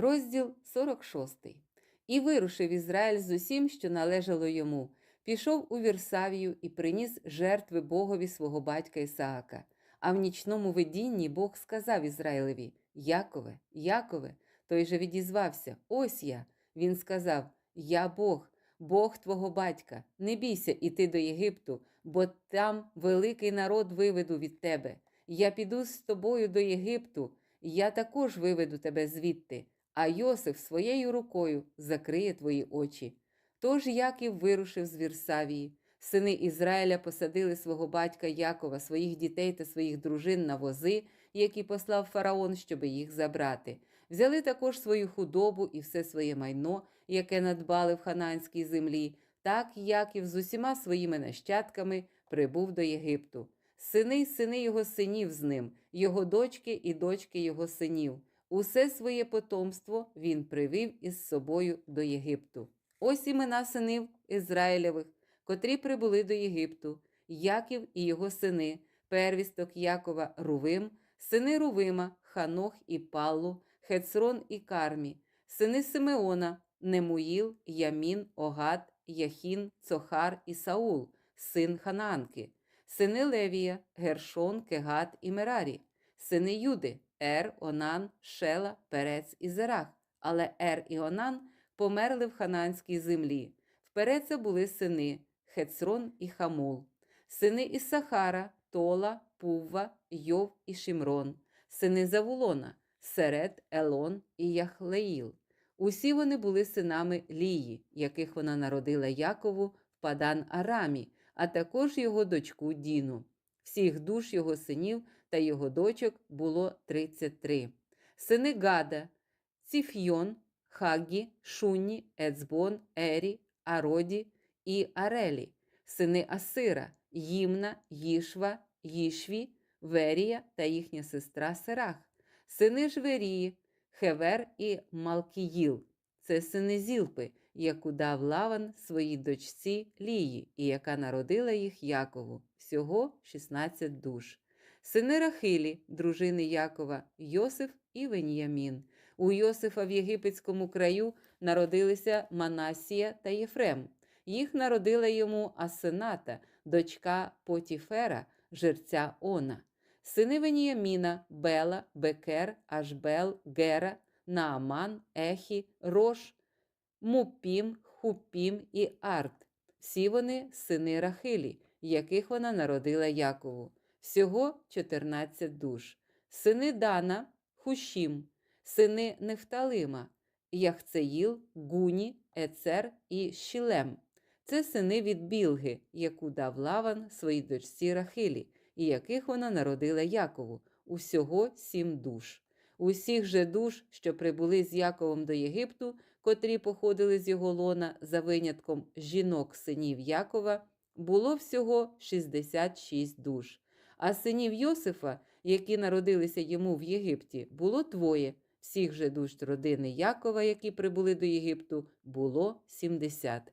Розділ 46. І вирушив Ізраїль з усім, що належало йому. Пішов у Вірсавію і приніс жертви Богові свого батька Ісаака. А в нічному видінні Бог сказав Ізраїлеві: Якове, Якове, той же відізвався: Ось я. Він сказав: Я Бог, Бог твого батька. Не бійся іти до Єгипту, бо там великий народ виведу від тебе. Я піду з тобою до Єгипту, я також виведу тебе звідти, а Йосиф своєю рукою закриє твої очі. Тож Яків вирушив з Вірсавії. Сини Ізраїля посадили свого батька Якова, своїх дітей та своїх дружин на вози, які послав фараон, щоби їх забрати. Взяли також свою худобу і все своє майно, яке надбали в хананській землі. Так Яків з усіма своїми нащадками прибув до Єгипту. Сини сини його синів з ним, його дочки і дочки його синів. Усе своє потомство він привів із собою до Єгипту. Ось імена синів Ізраїлевих, котрі прибули до Єгипту, Яків і його сини, первісток Якова Рувим, сини Рувима, Ханох і Паллу, Хецрон і Кармі, сини Симеона, Немуїл, Ямін, Огад, Яхін, Цохар і Саул, син Хананки, сини Левія, Гершон, Кегат і Мерарі, сини Юди, Ер, Онан, Шела, Перець і Зерах. Але Ер і Онан померли в хананській землі. Вперед це були сини Хецрон і Хамул, сини Ісахара, Тола, Пувва, Йов і Шимрон, сини Завулона, Серед, Елон і Яхлеїл. Усі вони були синами Лії, яких вона народила Якову в Падан Арамі, а також його дочку Діну. Всіх душ його синів та його дочок було 33. Сини Гада, Ціфйон, Хагі, Шунні, Ецбон, Ері, Ароді і Арелі, сини Асира, Їмна, Їшва, Їшві, Верія та їхня сестра Серах, сини Жверії, Хевер і Малкіїл. Це сини Зілпи, яку дав Лаван своїй дочці Лії, і яка народила їх Якову, всього 16 душ. Сини Рахилі, дружини Якова, Йосиф і Веніямін. У Йосифа в єгипетському краю народилися Манасія та Єфрем. Їх народила йому Асената, дочка Потіфера, жерця Она. Сини Веніяміна, Бела, Бекер, Ашбел, Гера, Нааман, Ехі, Рош, Мупім, Хупім і Арт. Всі вони сини Рахилі, яких вона народила Якову. Всього 14 душ. Сини Дана, Хушім, сини Нефталима, Яхцеїл, Гуні, Ецер і Щілем. Це сини від Білги, яку дав Лаван своїй дочці Рахилі, і яких вона народила Якову, усього сім душ. Усіх же душ, що прибули з Яковом до Єгипту, котрі походили з його лона за винятком жінок синів Якова, було всього 66 душ. А синів Йосифа, які народилися йому в Єгипті, було двоє. Всіх же душ родини Якова, які прибули до Єгипту, було 70.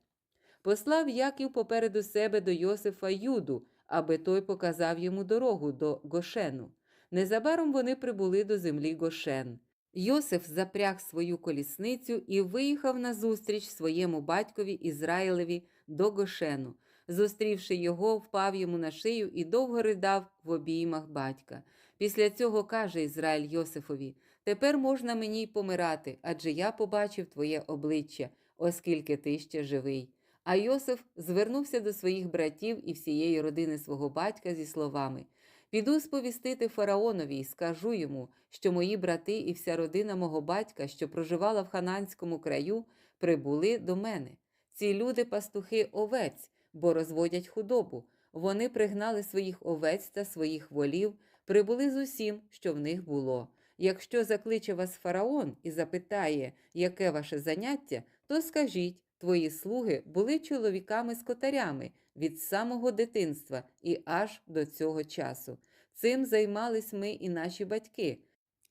Послав Яків попереду себе до Йосифа Юду, аби той показав йому дорогу до Гошену. Незабаром вони прибули до землі Гошен. Йосиф запряг свою колісницю і виїхав назустріч своєму батькові Ізраїлеві до Гошену. Зустрівши його, впав йому на шию і довго ридав в обіймах батька. Після цього каже Ізраїль Йосифові: Тепер можна мені й помирати, адже я побачив твоє обличчя, оскільки ти ще живий. А Йосиф звернувся до своїх братів і всієї родини свого батька зі словами: Піду сповістити фараонові і скажу йому, що мої брати і вся родина мого батька, що проживала в хананському краю, прибули до мене. Ці люди пастухи овець, бо розводять худобу. Вони пригнали своїх овець та своїх волів, прибули з усім, що в них було. Якщо закличе вас фараон і запитає, яке ваше заняття, то скажіть. Твої слуги були чоловіками-скотарями від самого дитинства і аж до цього часу. Цим займались ми і наші батьки.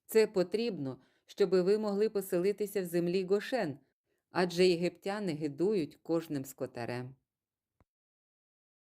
Це потрібно, щоби ви могли поселитися в землі Гошен, адже єгиптяни гидують кожним скотарем.